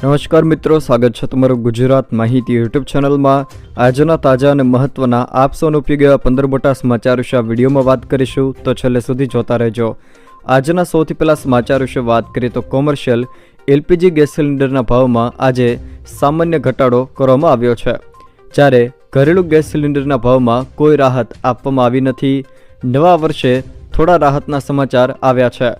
નમસ્કાર મિત્રો, સ્વાગત છે તમારું ગુજરાત માહિતી યુટ્યુબ ચેનલમાં. આજના તાજા અને મહત્વના આપ સૌનો ઉપયોગી એવા પંદર મોટા સમાચાર વિશે આ વિડીયોમાં વાત કરીશું. તો છેલ્લે સુધી જોતા રહેજો. આજના સૌથી પહેલાં સમાચાર વિશે વાત કરીએ તો કોમર્શિયલ એલપીજી ગેસ સિલિન્ડરના ભાવમાં આજે સામાન્ય ઘટાડો કરવામાં આવ્યો છે. જ્યારે ઘરેલું ગેસ સિલિન્ડરના ભાવમાં કોઈ રાહત આપવામાં આવી નથી. નવા વર્ષે થોડા રાહતના સમાચાર આવ્યા છે.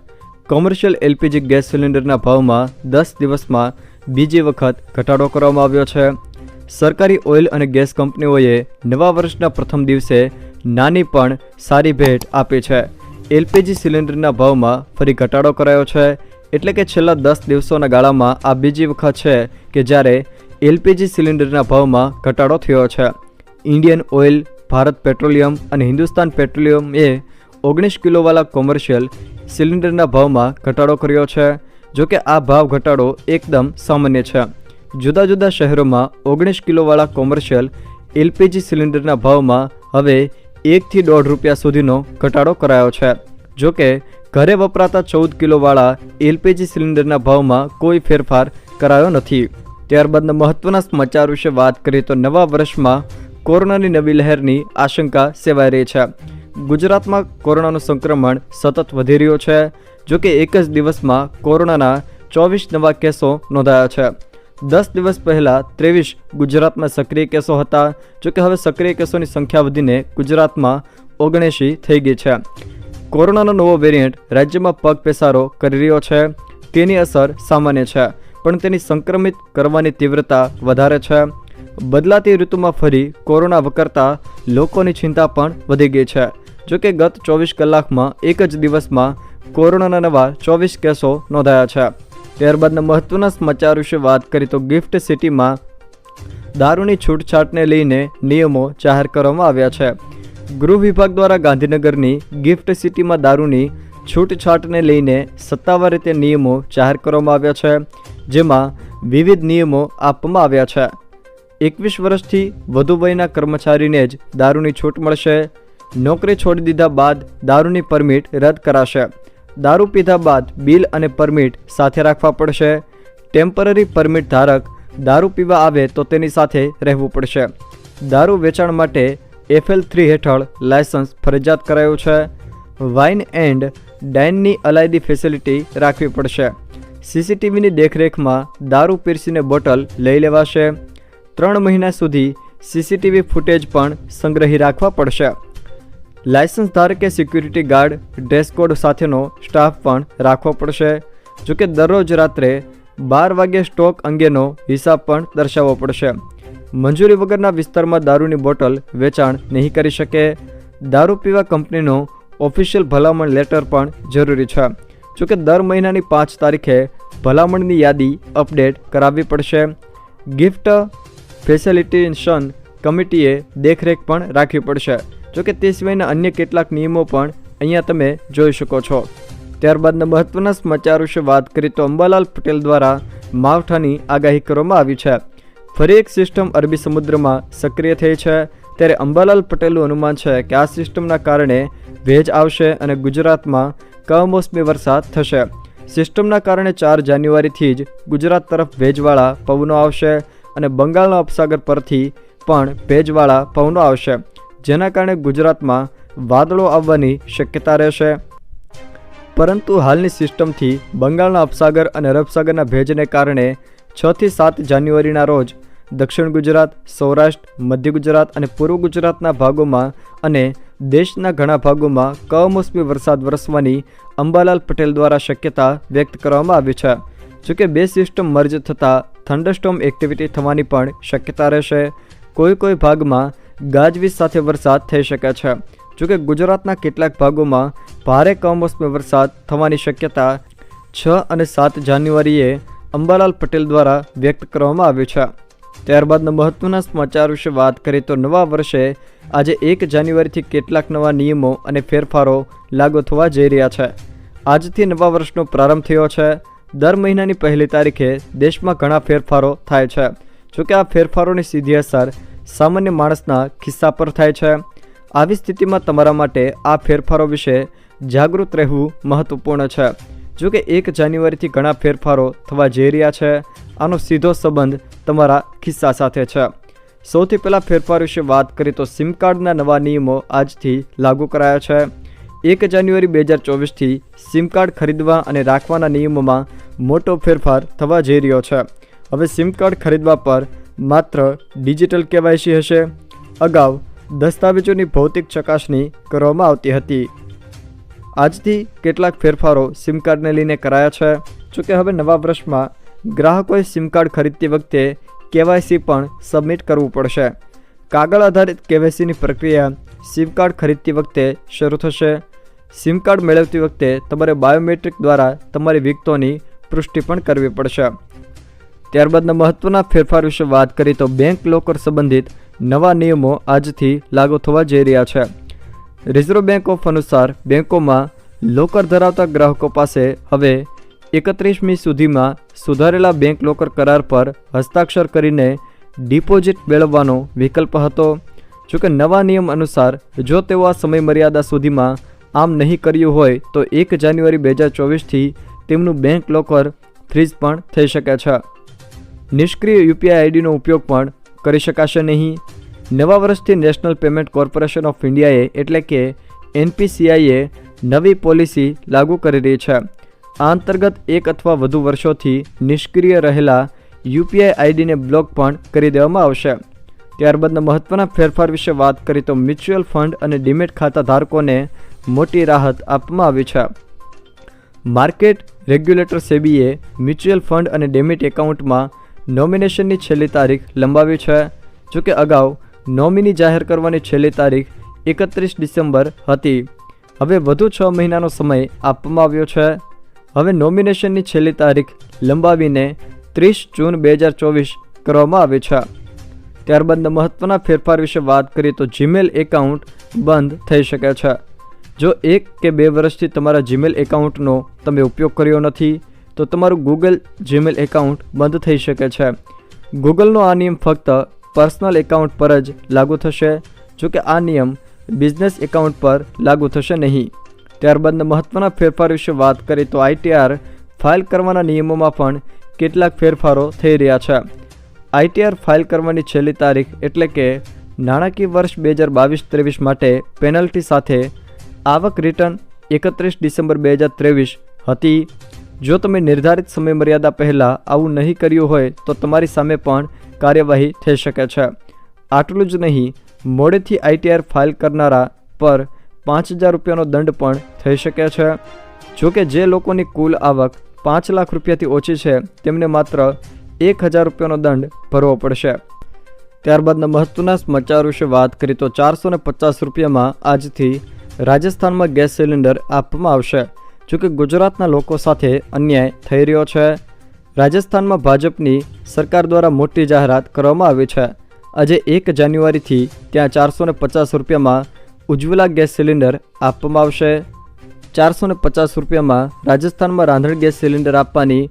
કોમર્શિયલ એલપીજી ગેસ સિલિન્ડરના ભાવમાં દસ દિવસમાં બીજી વખત ઘટાડો કરવામાં આવ્યો છે. સરકારી ઓઇલ અને ગેસ કંપનીઓએ નવા વર્ષના પ્રથમ દિવસે નાની પણ સારી ભેટ આપી છે. એલપીજી સિલિન્ડરના ભાવમાં ફરી ઘટાડો કરાયો છે. એટલે કે છેલ્લા દસ દિવસોના ગાળામાં આ બીજી વખત છે કે જ્યારે એલપીજી સિલિન્ડરના ભાવમાં ઘટાડો થયો છે. ઇન્ડિયન ઓઇલ, ભારત પેટ્રોલિયમ અને હિન્દુસ્તાન પેટ્રોલિયમએ ઓગણીસ કિલોવાળા કોમર્શિયલ સિલિન્ડરના ભાવમાં ઘટાડો કર્યો છે. જો કે આ ભાવ ઘટાડો એકદમ સામાન્ય છે. જુદા જુદા શહેરોમાં ઓગણીસ કિલોવાળા કોમર્શિયલ એલપીજી સિલિન્ડરના ભાવમાં હવે એકથી દોઢ રૂપિયા સુધીનો ઘટાડો કરાયો છે. જોકે ઘરે વપરાતા ચૌદ કિલોવાળા એલપીજી સિલિન્ડરના ભાવમાં કોઈ ફેરફાર કરાયો નથી. ત્યારબાદના મહત્વના સમાચાર વિશે વાત કરીએ તો નવા વર્ષમાં કોરોનાની નવી લહેરની આશંકા સેવાઈ રહી છે. ગુજરાતમાં કોરોનાનું સંક્રમણ સતત વધી રહ્યું છે, જો કે એક જ દિવસમાં કોરોનાના ચોવીસ નવા કેસો નોંધાયા છે. દસ દિવસ પહેલાં ત્રેવીસ ગુજરાતમાં સક્રિય કેસો હતા, જો કે હવે સક્રિય કેસોની સંખ્યા વધીને ગુજરાતમાં ઓગણએંશી થઈ ગઈ છે. કોરોનાનો નવો વેરિયન્ટ રાજ્યમાં પગ પેસારો કરી રહ્યો છે, તેની અસર સામાન્ય છે, પણ તેની સંક્રમિત કરવાની તીવ્રતા વધારે છે. બદલાતી ઋતુમાં ફરી કોરોના વકરતા લોકોની ચિંતા પણ વધી ગઈ છે. જો કે ગત ચોવીસ કલાકમાં એક જ દિવસમાં કોરોનાના નવા ચોવીસ કેસો નોંધાયા છે. ત્યારબાદના મહત્વના સમાચાર વિશે વાત કરીએ તો ગિફ્ટ સિટીમાં દારૂની છૂટછાટને લઈને નિયમો જાહેર કરવામાં આવ્યા છે. ગૃહ વિભાગ દ્વારા ગાંધીનગરની ગિફ્ટ સિટીમાં દારૂની છૂટછાટને લઈને સત્તાવાર રીતે નિયમો જાહેર કરવામાં આવ્યા છે, જેમાં વિવિધ નિયમો આપવામાં આવ્યા છે. એકવીસ વર્ષથી વધુ વયના કર્મચારીને જ દારૂની છૂટ મળશે. નોકરી છોડી દીધા બાદ દારૂની પરમિટ રદ કરાશે. દારૂ પીધા બાદ બિલ અને પરમિટ સાથે રાખવા પડશે. ટેમ્પરરી પરમિટ ધારક દારૂ પીવા આવે તો તેની સાથે રહેવું પડશે. દારૂ વેચાણ માટે એફએલ થ્રી હેઠળ લાયસન્સ ફરજિયાત કરાયું છે. વાઇન એન્ડ ડાઇનની અલાયદી ફેસિલિટી રાખવી પડશે. સીસીટીવીની દેખરેખમાં દારૂ પીરસીને બોટલ લઈ લેવાશે. ત્રણ મહિના સુધી સીસીટીવી ફૂટેજ પણ સંગ્રહી રાખવા પડશે. લાયસન્સ ધારકે સિક્યુરિટી ગાર્ડ, ડ્રેસ કોડ સાથેનો સ્ટાફ પણ રાખવો પડશે. જોકે દરરોજ રાત્રે બાર વાગ્યે સ્ટોક અંગેનો હિસાબ પણ દર્શાવવો પડશે. મંજૂરી વગરના વિસ્તારમાં દારૂની બોટલ વેચાણ નહીં કરી શકે. દારૂ પીવા કંપનીનો ઓફિશિયલ ભલામણ લેટર પણ જરૂરી છે. જોકે દર મહિનાની પાંચ તારીખે ભલામણની યાદી અપડેટ કરાવવી પડશે. ગિફ્ટ ફેસિલિટેશન કમિટીએ દેખરેખ પણ રાખવી પડશે. જોકે તે સિવાયના અન્ય કેટલાક નિયમો પણ અહીંયા તમે જોઈ શકો છો. ત્યારબાદના મહત્વના સમાચાર વિશે વાત કરીએ તો અંબાલાલ પટેલ દ્વારા માવઠાની આગાહી કરવામાં આવી છે. ફરી એક સિસ્ટમ અરબી સમુદ્રમાં સક્રિય થઈ છે. ત્યારે અંબાલાલ પટેલનું અનુમાન છે કે આ સિસ્ટમના કારણે ભેજ આવશે અને ગુજરાતમાં કમોસમી વરસાદ થશે. સિસ્ટમના કારણે ચાર જાન્યુઆરીથી જ ગુજરાત તરફ ભેજવાળા પવનો આવશે અને બંગાળના ઉપસાગર પરથી પણ ભેજવાળા પવનો આવશે. જેના કારણે ગુજરાતમાં વાદળો આવવાની શક્યતા રહેશે. પરંતુ હાલની સિસ્ટમથી બંગાળના અપસાગર અને અરબસાગરના ભેજને કારણે છથી સાત જાન્યુઆરીના રોજ દક્ષિણ ગુજરાત, સૌરાષ્ટ્ર, મધ્ય ગુજરાત અને પૂર્વ ગુજરાતના ભાગોમાં અને દેશના ઘણા ભાગોમાં કમોસમી વરસાદ વરસવાની અંબાલાલ પટેલ દ્વારા શક્યતા વ્યક્ત કરવામાં આવી છે. જોકે બે સિસ્ટમ મર્જ થતાં થંડરસ્ટોમ એક્ટિવિટી થવાની પણ શક્યતા રહેશે. કોઈ કોઈ ભાગમાં ગાજવીજ સાથે વરસાદ થઈ શકે છે. જોકે ગુજરાતના કેટલાક ભાગોમાં ભારે કમોસમી વરસાદ થવાની શક્યતા છ અને સાત જાન્યુઆરીએ અંબાલાલ પટેલ દ્વારા વ્યક્ત કરવામાં આવ્યું છે. ત્યારબાદના મહત્વના સમાચાર વિશે વાત કરીએ તો નવા વર્ષે આજે એક જાન્યુઆરીથી કેટલાક નવા નિયમો અને ફેરફારો લાગુ થવા જઈ રહ્યા છે. આજથી નવા વર્ષનો પ્રારંભ થયો છે. દર મહિનાની પહેલી તારીખે દેશમાં ઘણા ફેરફારો થાય છે. જોકે આ ફેરફારોની સીધી અસર સામાન્ય માણસના ખિસ્સા પર થાય છે. આવી સ્થિતિમાં તમારા માટે આ ફેરફારો વિશે જાગૃત રહેવું મહત્વપૂર્ણ છે. જો કે એક જાન્યુઆરીથી ઘણા ફેરફારો થવા જઈ રહ્યા છે, આનો સીધો સંબંધ તમારા ખિસ્સા સાથે છે. સૌથી પહેલાં ફેરફાર વિશે વાત કરીએ તો સિમ કાર્ડના નવા નિયમો આજથી લાગુ કરાયા છે. એક જાન્યુઆરી બે હજાર ચોવીસથી સિમ કાર્ડ ખરીદવા અને રાખવાના નિયમોમાં મોટો ફેરફાર થવા જઈ રહ્યો છે. હવે સિમ કાર્ડ ખરીદવા પર માત્ર ડિજિટલ કેવાયસી હશે. અગાઉ દસ્તાવેજોની ભૌતિક ચકાસણી કરવામાં આવતી હતી. આજથી કેટલાક ફેરફારો સિમ કાર્ડને લઈને કરાયા છે. જોકે હવે નવા વર્ષમાં ગ્રાહકોએ સિમ કાર્ડ ખરીદતી વખતે કેવાયસી પણ સબમિટ કરવું પડશે. કાગળ આધારિત કેવાયસીની પ્રક્રિયા સિમ કાર્ડ ખરીદતી વખતે શરૂ થશે. સિમ કાર્ડ મેળવતી વખતે તમારે બાયોમેટ્રિક દ્વારા તમારી વિગતોની પુષ્ટિ પણ કરવી પડશે. ત્યારબાદના મહત્વના ફેરફાર વિશે વાત કરીએ તો બેંક લોકર સંબંધિત નવા નિયમો આજથી લાગુ થવા જઈ રહ્યા છે. રિઝર્વ બેંક ઓફ અનુસાર બેંકોમાં લોકર ધરાવતા ગ્રાહકો પાસે હવે એકત્રીસમી સુધીમાં સુધારેલા બેંક લોકર કરાર પર હસ્તાક્ષર કરીને ડિપોઝિટ મેળવવાનો વિકલ્પ હતો. જોકે નવા નિયમ અનુસાર જો તેઓ આ સમયમર્યાદા સુધીમાં આમ નહીં કર્યું હોય તો એક જાન્યુઆરી બે હજાર ચોવીસથી તેમનું બેંક લોકર ફ્રીઝ પણ થઈ શકે છે. નિષ્ક્રિય યુપીઆઈ આઈડીનો ઉપયોગ પણ કરી શકાશે નહીં. નવા વર્ષથી નેશનલ પેમેન્ટ કોર્પોરેશન ઓફ ઇન્ડિયાએ એટલે કે એનપીસીઆઈએ નવી પોલિસી લાગુ કરી રહી છે. આ અંતર્ગત એક અથવા વધુ વર્ષોથી નિષ્ક્રિય રહેલા યુપીઆઈ આઈડીને બ્લોક પણ કરી દેવામાં આવશે. ત્યારબાદના મહત્ત્વના ફેરફાર વિશે વાત કરી તો મ્યુચ્યુઅલ ફંડ અને ડીમેટ ખાતા ધારકોને મોટી રાહત આપવામાં આવી છે. માર્કેટ રેગ્યુલેટર સેબીએ મ્યુચ્યુઅલ ફંડ અને ડેમિટ એકાઉન્ટમાં નોમિનેશનની છેલ્લી તારીખ લંબાવી છે. જોકે અગાઉ નોમિની જાહેર કરવાની છેલ્લી તારીખ એકત્રીસ ડિસેમ્બર હતી. હવે વધુ છ મહિનાનો સમય આપવામાં આવ્યો છે. હવે નોમિનેશનની છેલ્લી તારીખ લંબાવીને ત્રીસ જૂન બે હજાર ચોવીસ કરવામાં આવી છે. ત્યારબાદના મહત્ત્વના ફેરફાર વિશે વાત કરીએ તો જીમેલ એકાઉન્ટ બંધ થઈ શકે છે. જો એક કે બે વર્ષથી તમારા જીમેલ એકાઉન્ટનો તમે ઉપયોગ કર્યો નથી તો તમારું ગૂગલ જીમેલ એકાઉન્ટ બંધ થઈ શકે છે. ગૂગલનો આ નિયમ ફક્ત પર્સનલ એકાઉન્ટ પર જ લાગુ થશે જો કે આ નિયમ બિઝનેસ એકાઉન્ટ પર લાગુ થશે નહીં. ત્યારબાદ મહત્ત્વના ફેરફાર વિશે વાત કરીએ તો આઈટીઆર ફાઇલ કરવાના નિયમોમાં પણ કેટલાક ફેરફારો થઈ રહ્યા છે. આઈટીઆર ફાઇલ કરવાની છેલ્લી તારીખ એટલે કે નાણાકીય વર્ષ બે હજાર બાવીસ ત્રેવીસ માટે પેનલ્ટી સાથે આવક રિટર્ન એકત્રીસ ડિસેમ્બર બે હજાર ત્રેવીસ હતી. જો તમે નિર્ધારિત સમયમર્યાદા પહેલાં આવું નહીં કર્યું હોય તો તમારી સામે પણ કાર્યવાહી થઈ શકે છે. આટલું જ નહીં, મોડેથી આઈટીઆર ફાઇલ કરનારા પર પાંચ હજાર રૂપિયાનો દંડ પણ થઈ શકે છે. જો કે જે લોકોની કુલ આવક પાંચ લાખ રૂપિયાથી ઓછી છે, તેમને માત્ર એક હજાર રૂપિયાનો દંડ ભરવો પડશે. ત્યારબાદના મહત્વના સમાચાર વિશે વાત કરીએ તો ચારસો ને પચાસ રૂપિયામાં આજથી રાજસ્થાનમાં ગેસ સિલિન્ડર આપવામાં આવશે. જો કે ગુજરાતના લોકો સાથે અન્યાય થઈ રહ્યો છે. રાજસ્થાનમાં ભાજપની સરકાર દ્વારા મોટી જાહેરાત કરવામાં આવી છે. આજે એક જાન્યુઆરીથી ત્યાં ચારસો પચાસ રૂપિયામાં ઉજ્જવલા ગેસ સિલિન્ડર આપવામાં આવશે. ચારસો પચાસ રૂપિયામાં રાજસ્થાનમાં રાંધણ ગેસ સિલિન્ડર આપવાની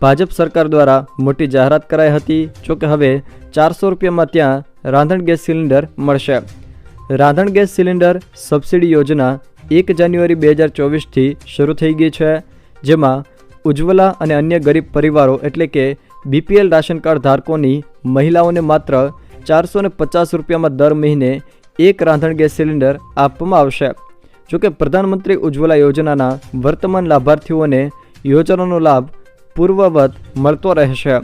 ભાજપ સરકાર દ્વારા મોટી જાહેરાત કરાઈ હતી. જોકે હવે ચારસો રૂપિયામાં ત્યાં રાંધણ ગેસ સિલિન્ડર મળશે. રાંધણ ગેસ સિલિન્ડર સબસિડી યોજના એક જાન્યુઆરી બે હજાર ચોવીસથી શરૂ થઈ ગઈ છે, જેમાં ઉજ્જવલા અને અન્ય ગરીબ પરિવારો એટલે કે બીપીએલ રાશન કાર્ડ ધારકોની મહિલાઓને માત્ર ચારસો ને પચાસ રૂપિયામાં દર મહિને એક રાંધણ ગેસ સિલિન્ડર આપવામાં આવશે. જોકે પ્રધાનમંત્રી ઉજ્જવલા યોજનાના વર્તમાન લાભાર્થીઓને યોજનાનો લાભ પૂર્વવત મળતો રહેશે.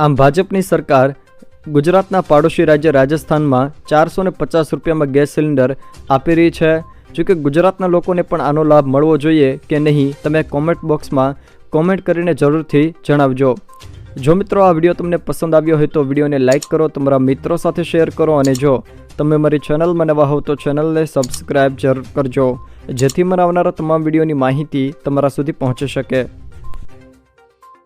આમ ભાજપની સરકાર ગુજરાતના પાડોશી રાજ્ય રાજસ્થાનમાં ચારસો પચાસ રૂપિયામાં ગેસ સિલિન્ડર આપી રહી છે. જોકે ગુજરાતના લોકોને પણ આનો લાભ મળવો જોઈએ કે નહીં, તમે કોમેન્ટ બોક્સમાં કોમેન્ટ કરીને જરૂરથી જણાવજો. જો મિત્રો આ વીડિયો તમને પસંદ આવ્યો હોય તો વિડીયોને લાઇક કરો, તમારા મિત્રો સાથે શેર કરો અને જો તમે મારી ચેનલમાં નવા હો તો ચેનલને સબસ્ક્રાઈબ જરૂર કરજો. જેથી મને આવનારા તમામ વિડીયોની માહિતી તમારા સુધી પહોંચી શકે.